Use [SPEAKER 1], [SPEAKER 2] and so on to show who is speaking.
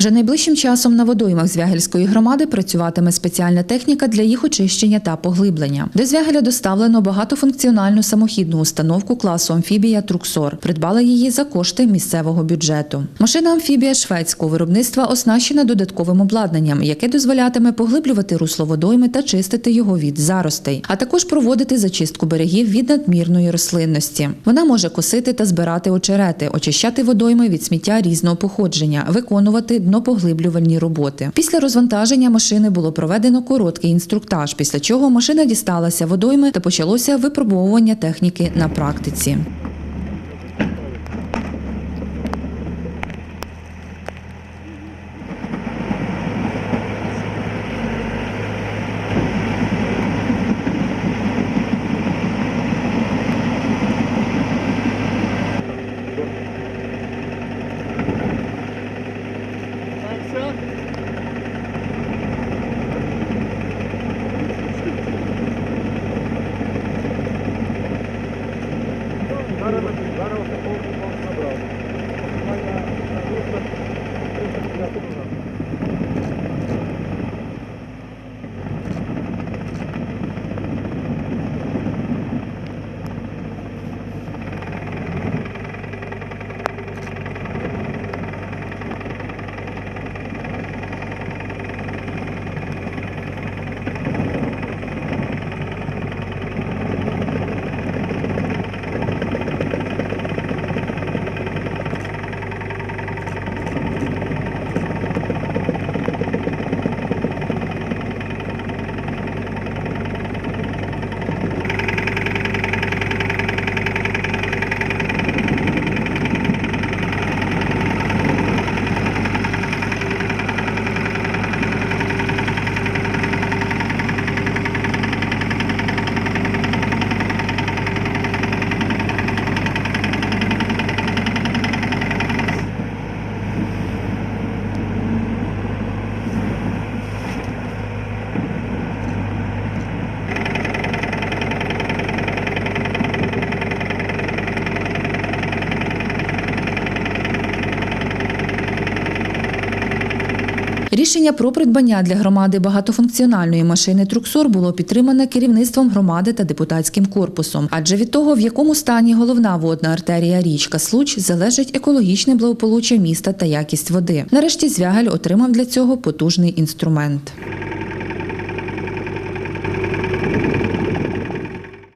[SPEAKER 1] Вже найближчим часом на водоймах Звягельської громади працюватиме спеціальна техніка для їх очищення та поглиблення. До Звягеля доставлено багатофункціональну самохідну установку класу амфібія Труксор. Придбали її за кошти місцевого бюджету. Машина амфібія шведського виробництва оснащена додатковим обладнанням, яке дозволятиме поглиблювати русло водойми та чистити його від заростей, а також проводити зачистку берегів від надмірної рослинності. Вона може косити та збирати очерети, очищати водойми від сміття різного походження, виконувати днопоглиблювальні роботи. Після розвантаження машини було проведено короткий інструктаж, після чого машина дісталася водойми та почалося випробовування техніки на практиці.
[SPEAKER 2] Zaraz, zaraz, zaraz, zaraz, zaraz, zaraz, zaraz, Thank you.
[SPEAKER 1] Рішення про придбання для громади багатофункціональної машини Труксор було підтримане керівництвом громади та депутатським корпусом. Адже від того, в якому стані головна водна артерія річка Случ, залежить екологічне благополуччя міста та якість води. Нарешті Звягель отримав для цього потужний інструмент.